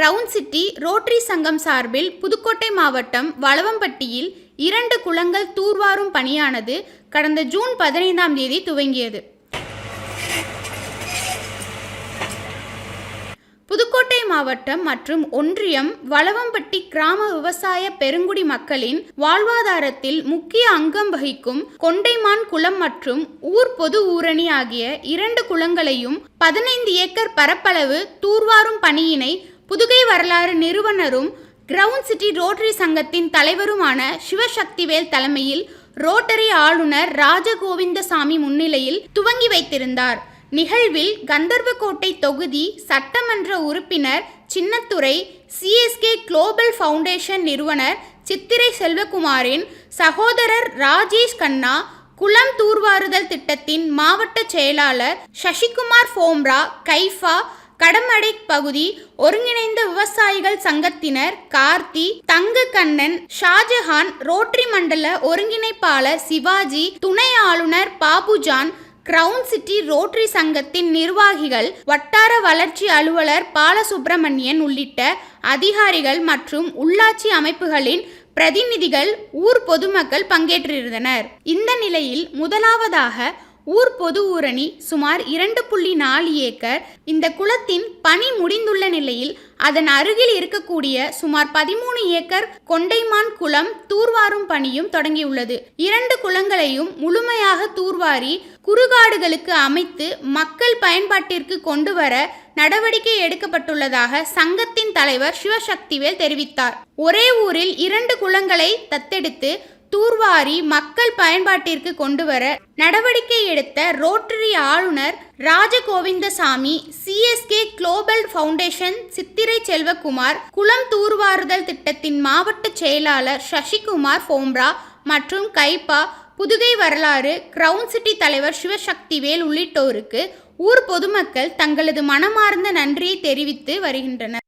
Round city rotary சங்கம் சார்பில் புதுக்கோட்டை மாவட்டம் வளவம்பட்டியில் இரண்டு குளங்கள் தூர்வாரும் பணியானது கடந்த ஜூன் பதினைந்தாம் தேதி துவங்கியது. புதுக்கோட்டை மாவட்டம் மற்றும் ஒன்றியம் வளவம்பட்டி கிராம விவசாய பெருங்குடி மக்களின் வாழ்வாதாரத்தில் முக்கிய அங்கம் வகிக்கும் கொண்டைமான் குளம் மற்றும் ஊர் பொது ஊரணி ஆகிய இரண்டு குளங்களையும் பதினைந்து ஏக்கர் பரப்பளவு தூர்வாரும் பணியினை புதுகை வரலாறு நிறுவனரும் கிரவுண்ட் சிட்டி ரோட்டரி சங்கத்தின் தலைவருமான சிவசக்திவேல் தலைமையில் ரோட்டரி ஆளுநர் ராஜகோவிந்தசாமி முன்னிலையில் துவங்கி வைத்திருந்தார். நிகழ்வில் கந்தர்வக்கோட்டை தொகுதி சட்டமன்ற உறுப்பினர் சின்னத்துறை சிஎஸ்கே குளோபல் ஃபவுண்டேஷன் நிறுவனர் சித்திரை செல்வகுமாரின் சகோதரர் ராஜேஷ் கண்ணா குளம் தூர்வாறுதல் திட்டத்தின் மாவட்ட செயலாளர் சசிகுமார் ஃபோம்ரா கைஃபா கடமடை பகுதி ஒருங்கிணைந்த விவசாயிகள் சங்கத்தினர் கார்த்தி தங்க கண்ணன் ஷாஜஹான் ரோட்டரி மண்டல ஒருங்கிணைப்பாளர் சிவாஜி துணை ஆளுநர் பாபுஜான் கிரவுன் சிட்டி ரோட்டரி சங்கத்தின் நிர்வாகிகள் வட்டார வளர்ச்சி அலுவலர் பாலசுப்பிரமணியன் உள்ளிட்ட அதிகாரிகள் மற்றும் உள்ளாட்சி அமைப்புகளின் பிரதிநிதிகள் ஊர் பொதுமக்கள் பங்கேற்றிருந்தனர். இந்த நிலையில் முதலாவதாக ஊர் பொது ஊரணி சுமார் இரண்டு புள்ளி நாலு ஏக்கர். இந்த குளத்தின் பணி முடிந்துள்ள நிலையில் அதன் அருகில் இருக்கக்கூடிய சுமார் பதிமூணு ஏக்கர் கொண்டைமான் குளம் தூர்வாரும் பணியும் தொடங்கியுள்ளது. இரண்டு குளங்களையும் முழுமையாக தூர்வாரி குறுகாடுகளுக்கு அமைத்து மக்கள் பயன்பாட்டிற்கு கொண்டு வர நடவடிக்கை எடுக்கப்பட்டுள்ளதாக சங்கத்தின் தலைவர் சிவசக்திவேல் தெரிவித்தார். ஒரே ஊரில் இரண்டு குளங்களை தத்தெடுத்து தூர்வாரி மக்கள் பயன்பாட்டிற்கு கொண்டு வர நடவடிக்கை எடுத்த ரோட்டரி ஆளுநர் Rajagovindasamy CSK global foundation Chithirai Selvakumar குளம் தூர்வாறுதல் திட்டத்தின் மாவட்ட செயலாளர் சசிகுமார் ஃபோம்ரா மற்றும் கைப்பா புதுகை வரலாறு கிரவுன் சிட்டி தலைவர் சிவசக்திவேல் உள்ளிட்டோருக்கு ஊர் பொதுமக்கள் தங்களது மனமார்ந்த நன்றியை தெரிவித்து வருகின்றனர்.